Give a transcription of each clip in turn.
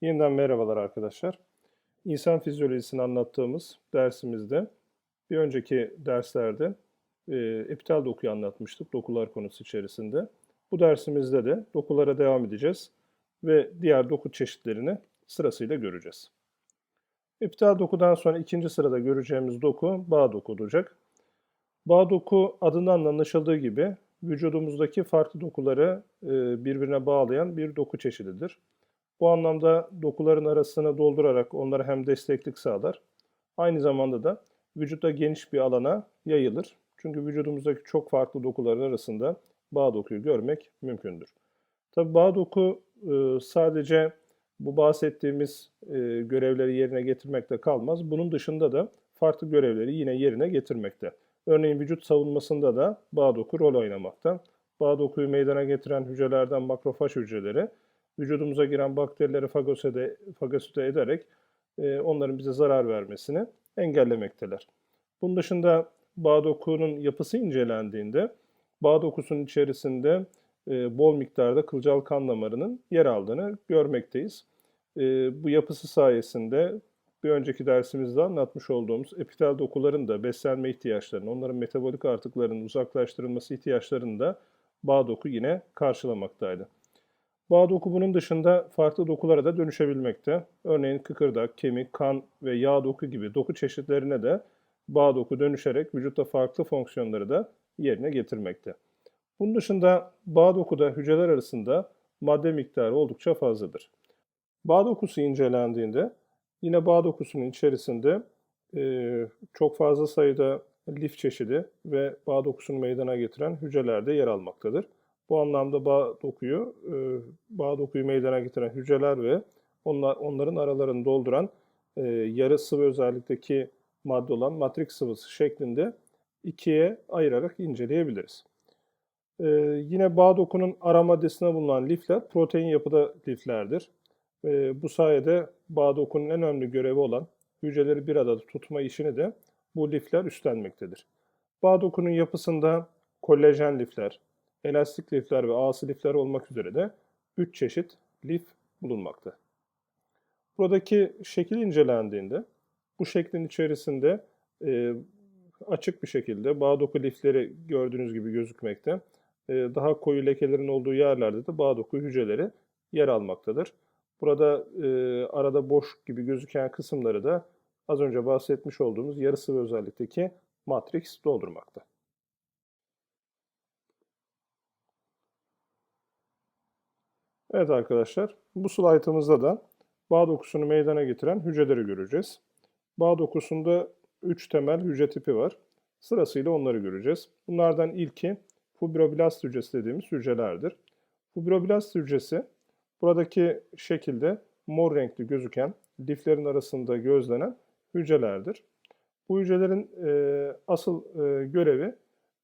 Yeniden merhabalar arkadaşlar. İnsan fizyolojisini anlattığımız dersimizde bir önceki derslerde e, epitel dokuyu anlatmıştık dokular konusu içerisinde. Bu dersimizde de dokulara devam edeceğiz ve diğer doku çeşitlerini sırasıyla göreceğiz. Epitel dokudan sonra ikinci sırada göreceğimiz doku bağ doku olacak. Bağ doku adından anlaşıldığı gibi vücudumuzdaki farklı dokuları e, birbirine bağlayan bir doku çeşididir. Bu anlamda dokuların arasını doldurarak onlara hem desteklik sağlar, aynı zamanda da vücutta geniş bir alana yayılır. Çünkü vücudumuzdaki çok farklı dokuların arasında bağ dokuyu görmek mümkündür. Tabi bağ doku e, sadece bu bahsettiğimiz e, görevleri yerine getirmekte kalmaz. Bunun dışında da farklı görevleri yine yerine getirmekte. Örneğin vücut savunmasında da bağ doku rol oynamakta. Bağ dokuyu meydana getiren hücrelerden makrofaj hücreleri vücudumuza giren bakterileri fagosite, fagosite ederek e, onların bize zarar vermesini engellemekteler. Bunun dışında bağ dokunun yapısı incelendiğinde bağ dokusunun içerisinde e, bol miktarda kılcal kan damarının yer aldığını görmekteyiz. E, bu yapısı sayesinde bir önceki dersimizde anlatmış olduğumuz epitel dokuların da beslenme ihtiyaçlarını, onların metabolik artıklarının uzaklaştırılması ihtiyaçlarını da bağ doku yine karşılamaktaydı. Bağ doku dışında farklı dokulara da dönüşebilmekte. Örneğin kıkırdak, kemik, kan ve yağ doku gibi doku çeşitlerine de bağ doku dönüşerek vücutta farklı fonksiyonları da yerine getirmekte. Bunun dışında bağ dokuda hücreler arasında madde miktarı oldukça fazladır. Bağ dokusu incelendiğinde yine bağ dokusunun içerisinde e, çok fazla sayıda lif çeşidi ve bağ dokusunu meydana getiren hücreler de yer almaktadır. Bu anlamda bağ dokuyu, e, bağ dokuyu meydana getiren hücreler ve onlar, onların aralarını dolduran e, yarı sıvı özellikteki madde olan matrik sıvısı şeklinde ikiye ayırarak inceleyebiliriz. E, yine bağ dokunun ara maddesine bulunan lifler protein yapıda liflerdir. Bu sayede bağ dokunun en önemli görevi olan hücreleri bir arada tutma işini de bu lifler üstlenmektedir. Bağ dokunun yapısında kolajen lifler, elastik lifler ve ağsı lifler olmak üzere de 3 çeşit lif bulunmakta. Buradaki şekil incelendiğinde bu şeklin içerisinde e, açık bir şekilde bağ doku lifleri gördüğünüz gibi gözükmekte. E, daha koyu lekelerin olduğu yerlerde de bağ doku hücreleri yer almaktadır. Burada e, arada boş gibi gözüken kısımları da az önce bahsetmiş olduğumuz yarı sıvı özellikteki matrix doldurmakta. Evet arkadaşlar, bu slaytımızda da bağ dokusunu meydana getiren hücreleri göreceğiz. Bağ dokusunda 3 temel hücre tipi var. Sırasıyla onları göreceğiz. Bunlardan ilki fibroblast hücresi dediğimiz hücrelerdir. Fibroblast hücresi buradaki şekilde mor renkli gözüken liflerin arasında gözlenen hücrelerdir. Bu hücrelerin e, asıl e, görevi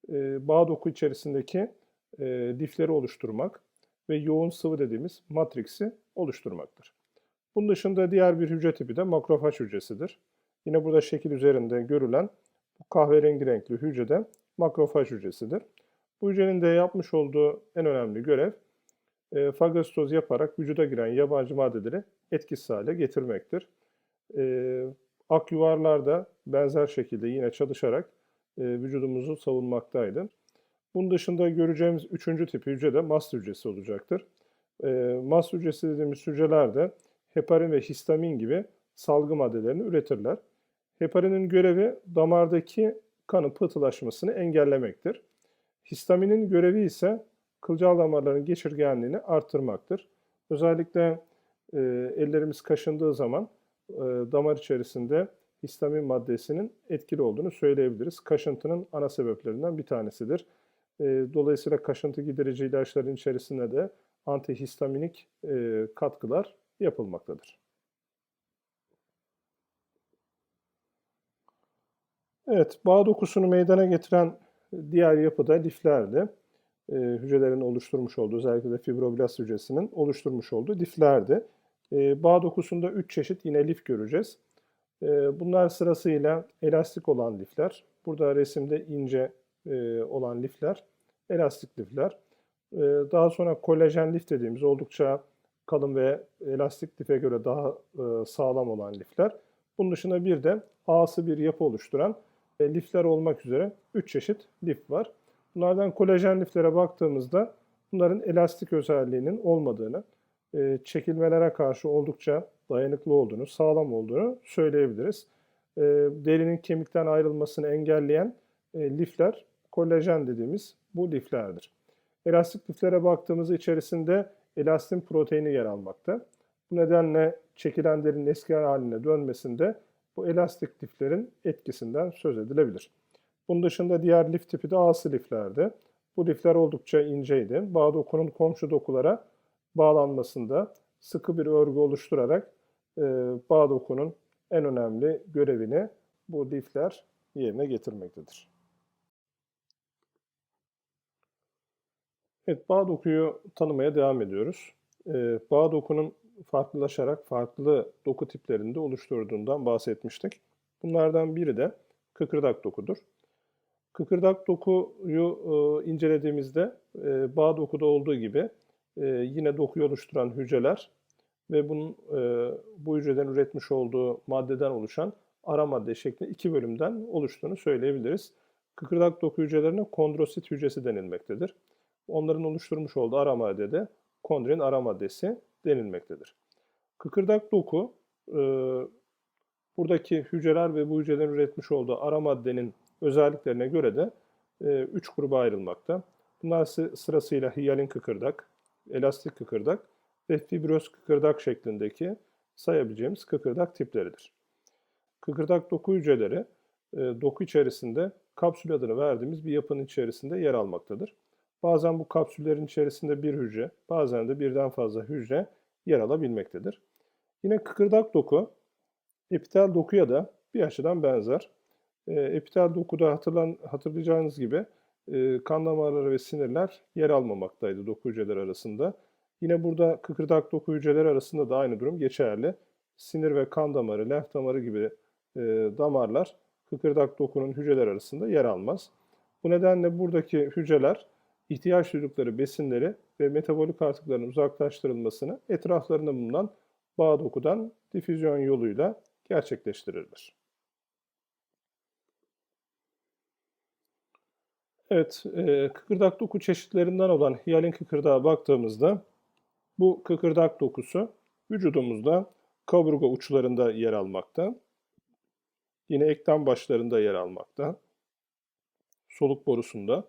e, bağ doku içerisindeki e, lifleri oluşturmak ve yoğun sıvı dediğimiz matriksi oluşturmaktır. Bunun dışında diğer bir hücre tipi de makrofaj hücresidir. Yine burada şekil üzerinde görülen bu kahverengi renkli hücre de makrofaj hücresidir. Bu hücrenin de yapmış olduğu en önemli görev e, fagositoz yaparak vücuda giren yabancı maddeleri etkisiz hale getirmektir. E, ak yuvarlar da benzer şekilde yine çalışarak e, vücudumuzu savunmaktaydı. Bunun dışında göreceğimiz üçüncü tip hücre de mast hücresi olacaktır. E, mast hücresi dediğimiz hücreler de heparin ve histamin gibi salgı maddelerini üretirler. Heparinin görevi damardaki kanın pıhtılaşmasını engellemektir. Histaminin görevi ise kılcal damarların geçirgenliğini arttırmaktır. Özellikle e, ellerimiz kaşındığı zaman e, damar içerisinde histamin maddesinin etkili olduğunu söyleyebiliriz. Kaşıntının ana sebeplerinden bir tanesidir. E, dolayısıyla kaşıntı giderici ilaçların içerisinde de antihistaminik e, katkılar yapılmaktadır. Evet, bağ dokusunu meydana getiren diğer yapı da liflerdi. E, hücrelerin oluşturmuş olduğu, özellikle de fibroblast hücresinin oluşturmuş olduğu liflerdi. E, bağ dokusunda 3 çeşit yine lif göreceğiz. E, bunlar sırasıyla elastik olan lifler. Burada resimde ince e, olan lifler, elastik lifler. E, daha sonra kolajen lif dediğimiz oldukça kalın ve elastik life göre daha e, sağlam olan lifler. Bunun dışında bir de ağsı bir yapı oluşturan lifler olmak üzere 3 çeşit lif var. Bunlardan kolajen liflere baktığımızda bunların elastik özelliğinin olmadığını, çekilmelere karşı oldukça dayanıklı olduğunu, sağlam olduğunu söyleyebiliriz. Derinin kemikten ayrılmasını engelleyen lifler kolajen dediğimiz bu liflerdir. Elastik liflere baktığımızda içerisinde elastin proteini yer almakta. Bu nedenle çekilen derinin eski haline dönmesinde bu elastik liflerin etkisinden söz edilebilir. Bunun dışında diğer lif tipi de ağsı liflerdi. Bu lifler oldukça inceydi. Bağ dokunun komşu dokulara bağlanmasında sıkı bir örgü oluşturarak e, bağ dokunun en önemli görevini bu lifler yerine getirmektedir. Evet, bağ dokuyu tanımaya devam ediyoruz. Ee, bağ dokunun farklılaşarak farklı doku tiplerinde oluşturduğundan bahsetmiştik. Bunlardan biri de kıkırdak dokudur. Kıkırdak dokuyu e, incelediğimizde e, bağ dokuda olduğu gibi e, yine dokuyu oluşturan hücreler ve bunun bu hücreden üretmiş olduğu maddeden oluşan ara madde şeklinde iki bölümden oluştuğunu söyleyebiliriz. Kıkırdak doku hücrelerine kondrosit hücresi denilmektedir. Onların oluşturmuş olduğu ara maddede kondrin ara maddesi denilmektedir. Kıkırdak doku e, buradaki hücreler ve bu hücrelerin üretmiş olduğu ara maddenin özelliklerine göre de e, üç gruba ayrılmakta. Bunlar sırasıyla hiyalin kıkırdak, elastik kıkırdak ve fibroz kıkırdak şeklindeki sayabileceğimiz kıkırdak tipleridir. Kıkırdak doku hücreleri e, doku içerisinde kapsül adını verdiğimiz bir yapının içerisinde yer almaktadır. Bazen bu kapsüllerin içerisinde bir hücre, bazen de birden fazla hücre yer alabilmektedir. Yine kıkırdak doku, epitel dokuya da bir açıdan benzer. E, epitel dokuda hatırlan, hatırlayacağınız gibi e, kan damarları ve sinirler yer almamaktaydı doku hücreleri arasında. Yine burada kıkırdak doku hücreleri arasında da aynı durum geçerli. Sinir ve kan damarı, lenf damarı gibi e, damarlar kıkırdak dokunun hücreler arasında yer almaz. Bu nedenle buradaki hücreler ihtiyaç duydukları besinleri ve metabolik artıkların uzaklaştırılmasını etraflarında bulunan bağ dokudan difüzyon yoluyla gerçekleştirirler. Evet, e, kıkırdak doku çeşitlerinden olan hiyalin kıkırdağa baktığımızda bu kıkırdak dokusu vücudumuzda kaburga uçlarında yer almakta. Yine eklem başlarında yer almakta. Soluk borusunda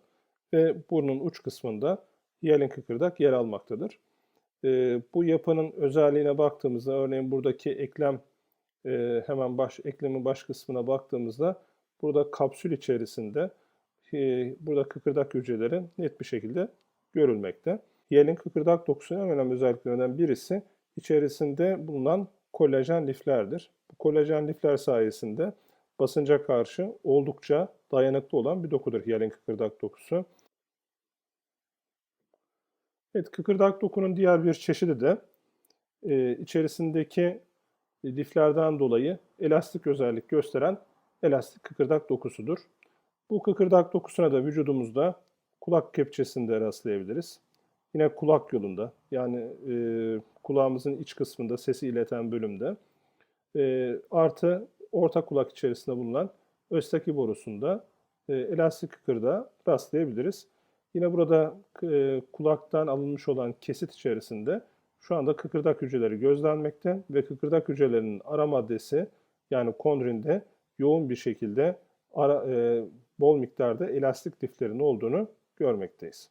ve burnun uç kısmında hiyalin kıkırdak yer almaktadır. E, bu yapının özelliğine baktığımızda örneğin buradaki eklem e, hemen baş eklemin baş kısmına baktığımızda burada kapsül içerisinde e, burada kıkırdak hücreleri net bir şekilde görülmekte. Hiyalin kıkırdak dokusunun en önemli özelliklerinden birisi içerisinde bulunan kolajen liflerdir. Bu kolajen lifler sayesinde basınca karşı oldukça dayanıklı olan bir dokudur hiyalin kıkırdak dokusu. Evet, kıkırdak dokunun diğer bir çeşidi de e, içerisindeki liflerden dolayı elastik özellik gösteren elastik kıkırdak dokusudur. Bu kıkırdak dokusuna da vücudumuzda kulak kepçesinde rastlayabiliriz. Yine kulak yolunda yani e, kulağımızın iç kısmında sesi ileten bölümde e, artı orta kulak içerisinde bulunan östaki borusunda e, elastik kıkırdağa rastlayabiliriz. Yine burada e, kulaktan alınmış olan kesit içerisinde şu anda kıkırdak hücreleri gözlenmekte ve kıkırdak hücrelerinin ara maddesi yani kondrinde yoğun bir şekilde ara, e, bol miktarda elastik liflerin olduğunu görmekteyiz.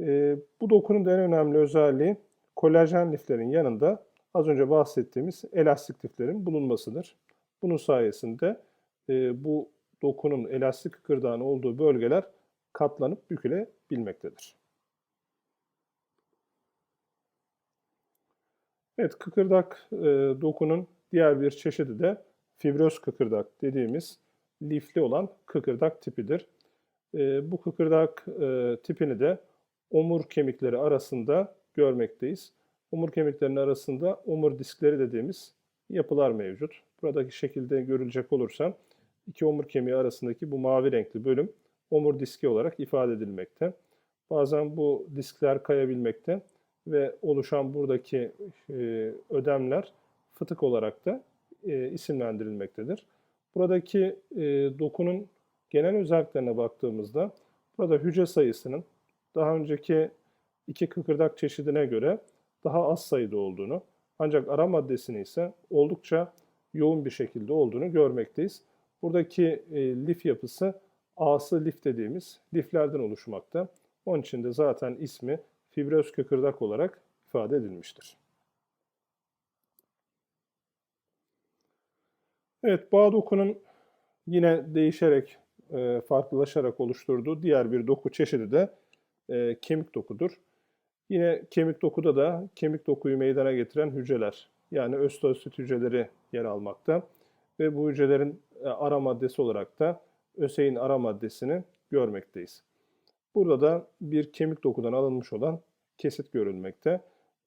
E, bu dokunun en önemli özelliği kolajen liflerin yanında az önce bahsettiğimiz elastik liflerin bulunmasıdır. Bunun sayesinde e, bu dokunun elastik kıkırdağın olduğu bölgeler katlanıp bükülebilmektedir. Evet, kıkırdak e, dokunun diğer bir çeşidi de fibroz kıkırdak dediğimiz lifli olan kıkırdak tipidir. E, bu kıkırdak e, tipini de omur kemikleri arasında görmekteyiz. Omur kemiklerinin arasında omur diskleri dediğimiz yapılar mevcut. Buradaki şekilde görülecek olursa iki omur kemiği arasındaki bu mavi renkli bölüm omur diski olarak ifade edilmekte. Bazen bu diskler kayabilmekte ve oluşan buradaki e, ödemler fıtık olarak da e, isimlendirilmektedir. Buradaki e, dokunun genel özelliklerine baktığımızda burada hücre sayısının daha önceki iki kıkırdak çeşidine göre daha az sayıda olduğunu ancak ara maddesini ise oldukça yoğun bir şekilde olduğunu görmekteyiz. Buradaki lif yapısı A'sı lif dediğimiz liflerden oluşmakta. Onun için de zaten ismi fibroz kıkırdak olarak ifade edilmiştir. Evet, bağ dokunun yine değişerek, e, farklılaşarak oluşturduğu diğer bir doku çeşidi de e, kemik dokudur. Yine kemik dokuda da kemik dokuyu meydana getiren hücreler, yani östosit hücreleri yer almakta. Ve bu hücrelerin e, ara maddesi olarak da öseyin ara maddesini görmekteyiz. Burada da bir kemik dokudan alınmış olan kesit görülmekte.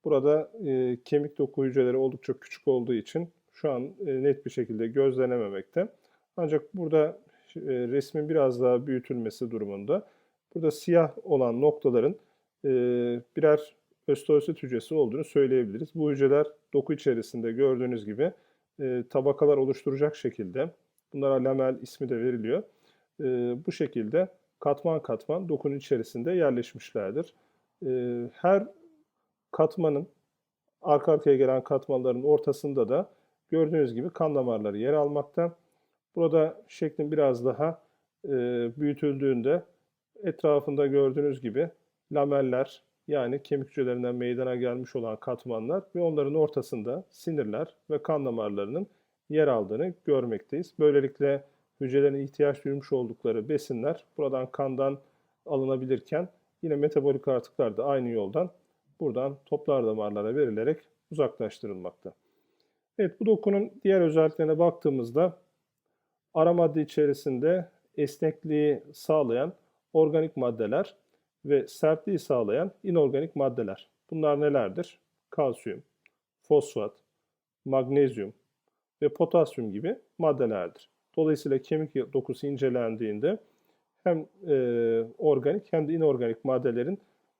Burada e, kemik doku hücreleri oldukça küçük olduğu için şu an e, net bir şekilde gözlenememekte. Ancak burada e, resmin biraz daha büyütülmesi durumunda burada siyah olan noktaların e, birer östosit hücresi olduğunu söyleyebiliriz. Bu hücreler doku içerisinde gördüğünüz gibi e, tabakalar oluşturacak şekilde, bunlara lamel ismi de veriliyor. E, bu şekilde katman katman dokunun içerisinde yerleşmişlerdir. E, her katmanın, arka arkaya gelen katmanların ortasında da gördüğünüz gibi kan damarları yer almakta. Burada şeklin biraz daha e, büyütüldüğünde etrafında gördüğünüz gibi lameller yani kemik hücrelerinden meydana gelmiş olan katmanlar ve onların ortasında sinirler ve kan damarlarının yer aldığını görmekteyiz. Böylelikle hücrelerin ihtiyaç duymuş oldukları besinler buradan kandan alınabilirken yine metabolik artıklar da aynı yoldan buradan toplar damarlara verilerek uzaklaştırılmakta. Evet bu dokunun diğer özelliklerine baktığımızda ara madde içerisinde esnekliği sağlayan organik maddeler ve sertliği sağlayan inorganik maddeler. Bunlar nelerdir? Kalsiyum, fosfat, magnezyum ve potasyum gibi maddelerdir. Dolayısıyla kemik dokusu incelendiğinde hem e, organik hem de inorganik maddelerin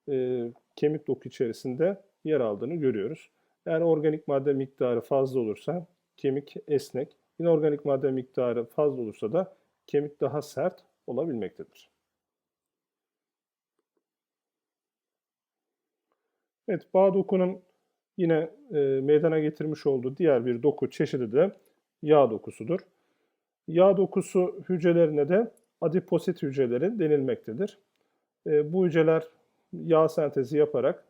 e, kemik doku içerisinde yer aldığını görüyoruz. Eğer organik madde miktarı fazla olursa kemik esnek, inorganik madde miktarı fazla olursa da kemik daha sert olabilmektedir. Evet, bağ dokunun yine e, meydana getirmiş olduğu diğer bir doku çeşidi de yağ dokusudur. Yağ dokusu hücrelerine de adiposit hücreleri denilmektedir. E, bu hücreler yağ sentezi yaparak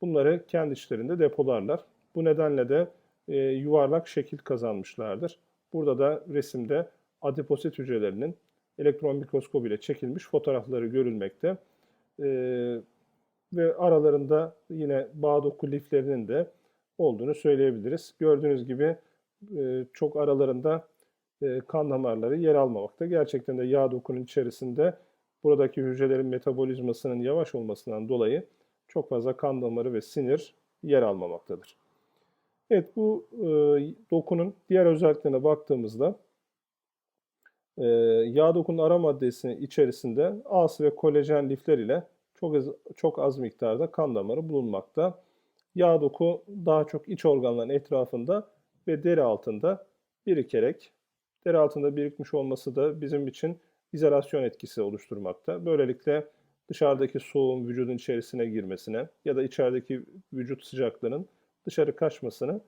bunları kendi içlerinde depolarlar. Bu nedenle de e, yuvarlak şekil kazanmışlardır. Burada da resimde adiposit hücrelerinin elektron mikroskop ile çekilmiş fotoğrafları görülmekte. E, ve aralarında yine bağ doku liflerinin de olduğunu söyleyebiliriz. Gördüğünüz gibi çok aralarında e, kan damarları yer almamakta. Gerçekten de yağ dokunun içerisinde buradaki hücrelerin metabolizmasının yavaş olmasından dolayı çok fazla kan damarı ve sinir yer almamaktadır. Evet bu e, dokunun diğer özelliklerine baktığımızda e, yağ dokunun ara maddesinin içerisinde AS ve kolajen lifler ile çok az, çok az miktarda kan damarı bulunmakta. Yağ doku daha çok iç organların etrafında ve deri altında birikerek, deri altında birikmiş olması da bizim için izolasyon etkisi oluşturmakta. Böylelikle dışarıdaki soğuğun vücudun içerisine girmesine ya da içerideki vücut sıcaklığının dışarı kaçmasını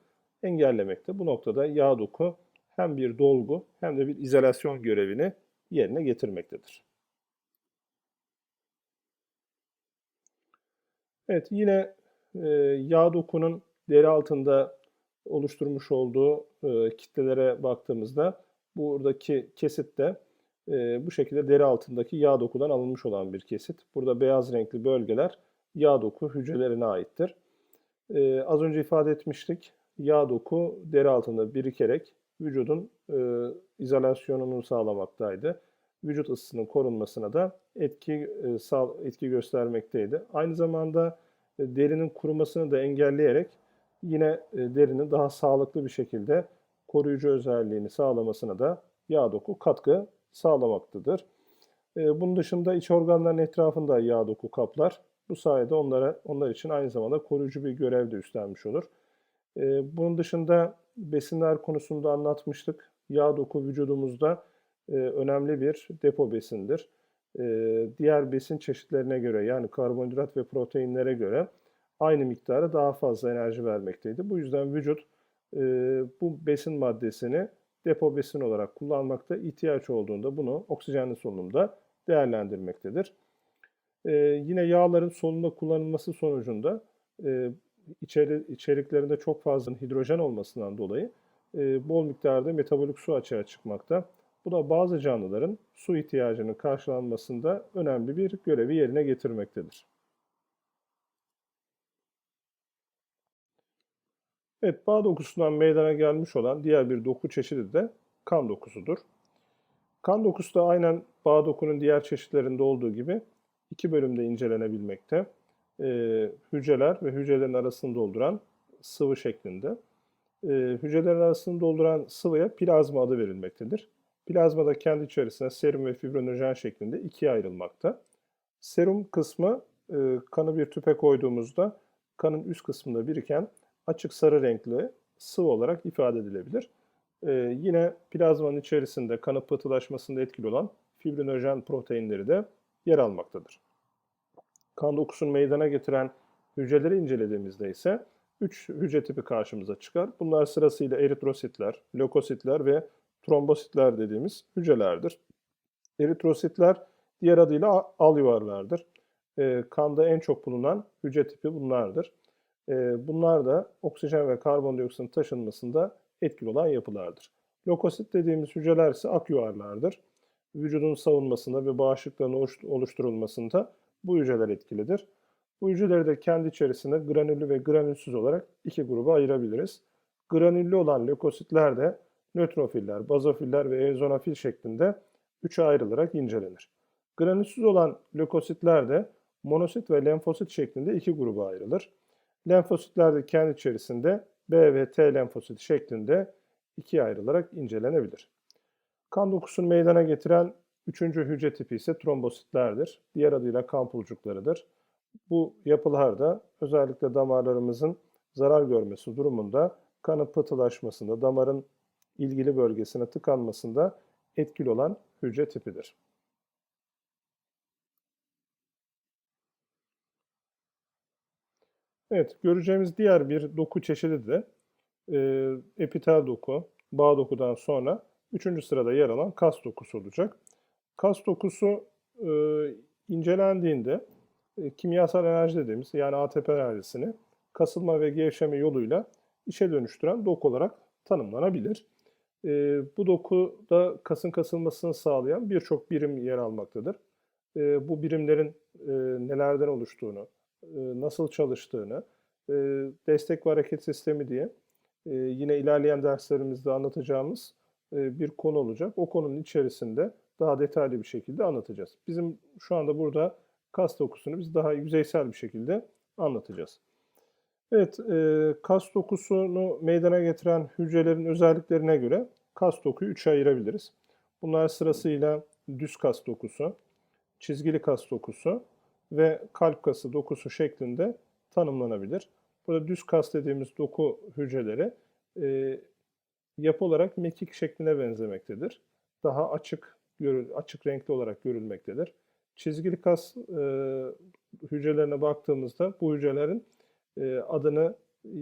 engellemekte. Bu noktada yağ doku hem bir dolgu hem de bir izolasyon görevini yerine getirmektedir. Evet yine e, yağ dokunun deri altında oluşturmuş olduğu e, kitlelere baktığımızda buradaki kesit de e, bu şekilde deri altındaki yağ dokudan alınmış olan bir kesit. Burada beyaz renkli bölgeler yağ doku hücrelerine aittir. E, az önce ifade etmiştik. Yağ doku deri altında birikerek vücudun e, izolasyonunu sağlamaktaydı. Vücut ısısının korunmasına da etki e, sağ, etki göstermekteydi. Aynı zamanda e, derinin kurumasını da engelleyerek yine e, derinin daha sağlıklı bir şekilde koruyucu özelliğini sağlamasına da yağ doku katkı sağlamaktadır. E, bunun dışında iç organların etrafında yağ doku kaplar Bu sayede onlara onlar için aynı zamanda koruyucu bir görev de üstlenmiş olur. E, bunun dışında besinler konusunda anlatmıştık. Yağ doku vücudumuzda e, önemli bir depo besindir. Diğer besin çeşitlerine göre yani karbonhidrat ve proteinlere göre aynı miktarı daha fazla enerji vermekteydi. Bu yüzden vücut e, bu besin maddesini depo besin olarak kullanmakta ihtiyaç olduğunda bunu oksijenli solunumda değerlendirmektedir. E, yine yağların solunumda kullanılması sonucunda e, içeri, içeriklerinde çok fazla hidrojen olmasından dolayı e, bol miktarda metabolik su açığa çıkmakta. Bu da bazı canlıların su ihtiyacının karşılanmasında önemli bir görevi yerine getirmektedir. Evet, bağ dokusundan meydana gelmiş olan diğer bir doku çeşidi de kan dokusudur. Kan dokusu da aynen bağ dokunun diğer çeşitlerinde olduğu gibi iki bölümde incelenebilmekte. Ee, hücreler ve hücrelerin arasını dolduran sıvı şeklinde. Ee, hücrelerin arasını dolduran sıvıya plazma adı verilmektedir. Plazma da kendi içerisinde serum ve fibrinojen şeklinde ikiye ayrılmakta. Serum kısmı e, kanı bir tüpe koyduğumuzda kanın üst kısmında biriken açık sarı renkli sıvı olarak ifade edilebilir. Ee, yine plazmanın içerisinde kanı pıhtılaşmasında etkili olan fibrinojen proteinleri de yer almaktadır. Kan dokusunu meydana getiren hücreleri incelediğimizde ise 3 hücre tipi karşımıza çıkar. Bunlar sırasıyla eritrositler, lökositler ve trombositler dediğimiz hücrelerdir. Eritrositler diğer adıyla al yuvarlardır. E, kanda en çok bulunan hücre tipi bunlardır. Bunlar da oksijen ve karbondioksitin taşınmasında etkili olan yapılardır. Lökosit dediğimiz hücreler ise ak. Vücudun savunmasında ve bağışıklığın oluşturulmasında bu hücreler etkilidir. Bu hücreleri de kendi içerisinde granüllü ve granülsüz olarak iki gruba ayırabiliriz. Granüllü olan lökositler de nötrofiller, bazofiller ve eozinofil şeklinde üçe ayrılarak incelenir. Granülsüz olan lökositler de monosit ve lenfosit şeklinde iki gruba ayrılır. Lenfositler de kendi içerisinde B ve T lenfosit şeklinde ikiye ayrılarak incelenebilir. Kan dokusunu meydana getiren üçüncü hücre tipi ise trombositlerdir. Diğer adıyla kan pulcuklarıdır. Bu yapılar da özellikle damarlarımızın zarar görmesi durumunda kanın pıhtılaşmasında, damarın ilgili bölgesine tıkanmasında etkili olan hücre tipidir. Evet, göreceğimiz diğer bir doku çeşidi de e, epitel doku, bağ dokudan sonra üçüncü sırada yer alan kas dokusu olacak. Kas dokusu e, incelendiğinde e, kimyasal enerji dediğimiz yani ATP enerjisini kasılma ve gevşeme yoluyla işe dönüştüren doku olarak tanımlanabilir. E, bu dokuda kasın kasılmasını sağlayan birçok birim yer almaktadır. E, bu birimlerin e, nelerden oluştuğunu, nasıl çalıştığını, e, destek ve hareket sistemi diye e, yine ilerleyen derslerimizde anlatacağımız bir konu olacak. O konunun içerisinde daha detaylı bir şekilde anlatacağız. Bizim şu anda burada kas dokusunu biz daha yüzeysel bir şekilde anlatacağız. Evet, kas dokusunu meydana getiren hücrelerin özelliklerine göre kas dokuyu üçe ayırabiliriz. Bunlar sırasıyla düz kas dokusu, çizgili kas dokusu ve kalp kası dokusu şeklinde tanımlanabilir. Burada düz kas dediğimiz doku hücreleri e, yapı olarak mekik şekline benzemektedir. Daha açık görül, açık renkli olarak görülmektedir. Çizgili kas e, hücrelerine baktığımızda bu hücrelerin e, adını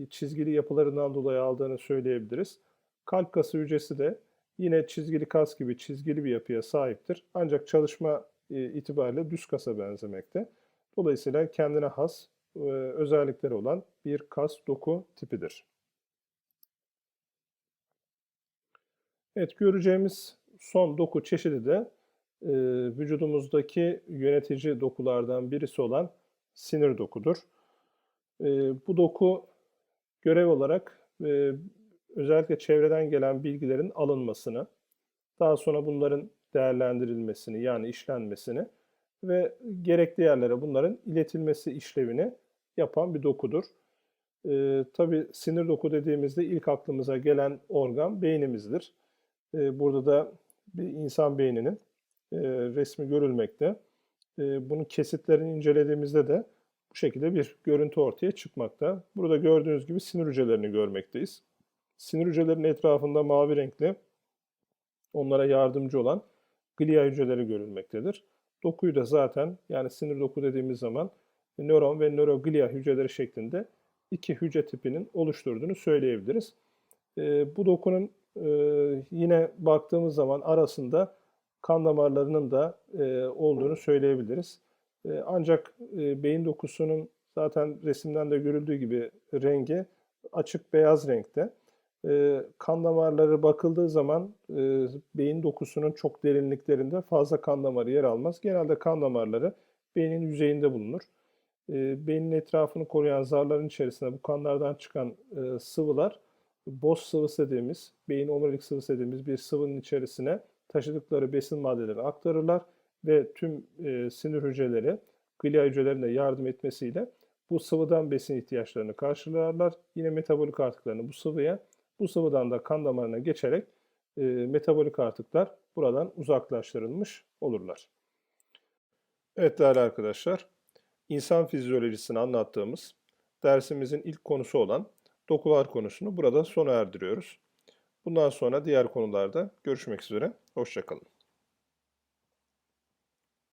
çizgili yapılarından dolayı aldığını söyleyebiliriz. Kalp kası hücresi de yine çizgili kas gibi çizgili bir yapıya sahiptir. Ancak çalışma e, itibariyle düz kasa benzemekte. Dolayısıyla kendine has e, özellikleri olan bir kas doku tipidir. Evet göreceğimiz son doku çeşidi de e, vücudumuzdaki yönetici dokulardan birisi olan sinir dokudur. E, bu doku görev olarak e, özellikle çevreden gelen bilgilerin alınmasını, daha sonra bunların değerlendirilmesini yani işlenmesini ve gerekli yerlere bunların iletilmesi işlevini yapan bir dokudur. E, tabii sinir doku dediğimizde ilk aklımıza gelen organ beynimizdir. E, burada da bir insan beyninin e, resmi görülmekte. E, bunun kesitlerini incelediğimizde de bu şekilde bir görüntü ortaya çıkmakta. Burada gördüğünüz gibi sinir hücrelerini görmekteyiz. Sinir hücrelerinin etrafında mavi renkli onlara yardımcı olan glia hücreleri görülmektedir. Dokuyu da zaten yani sinir doku dediğimiz zaman nöron ve nöroglia hücreleri şeklinde iki hücre tipinin oluşturduğunu söyleyebiliriz. E, bu dokunun e, yine baktığımız zaman arasında kan damarlarının da e, olduğunu söyleyebiliriz. E, ancak e, beyin dokusunun zaten resimden de görüldüğü gibi rengi açık beyaz renkte. E, kan damarları bakıldığı zaman e, beyin dokusunun çok derinliklerinde fazla kan damarı yer almaz. Genelde kan damarları beynin yüzeyinde bulunur. E, beynin etrafını koruyan zarların içerisinde bu kanlardan çıkan e, sıvılar boz sıvısı dediğimiz, beyin omurilik sıvısı dediğimiz bir sıvının içerisine taşıdıkları besin maddelerini aktarırlar ve tüm e, sinir hücreleri glia hücrelerine yardım etmesiyle bu sıvıdan besin ihtiyaçlarını karşılarlar. Yine metabolik artıklarını bu sıvıya, bu sıvıdan da kan damarına geçerek e, metabolik artıklar buradan uzaklaştırılmış olurlar. Evet değerli arkadaşlar, insan fizyolojisini anlattığımız dersimizin ilk konusu olan dokular konusunu burada sona erdiriyoruz. Bundan sonra diğer konularda görüşmek üzere. Hoşçakalın.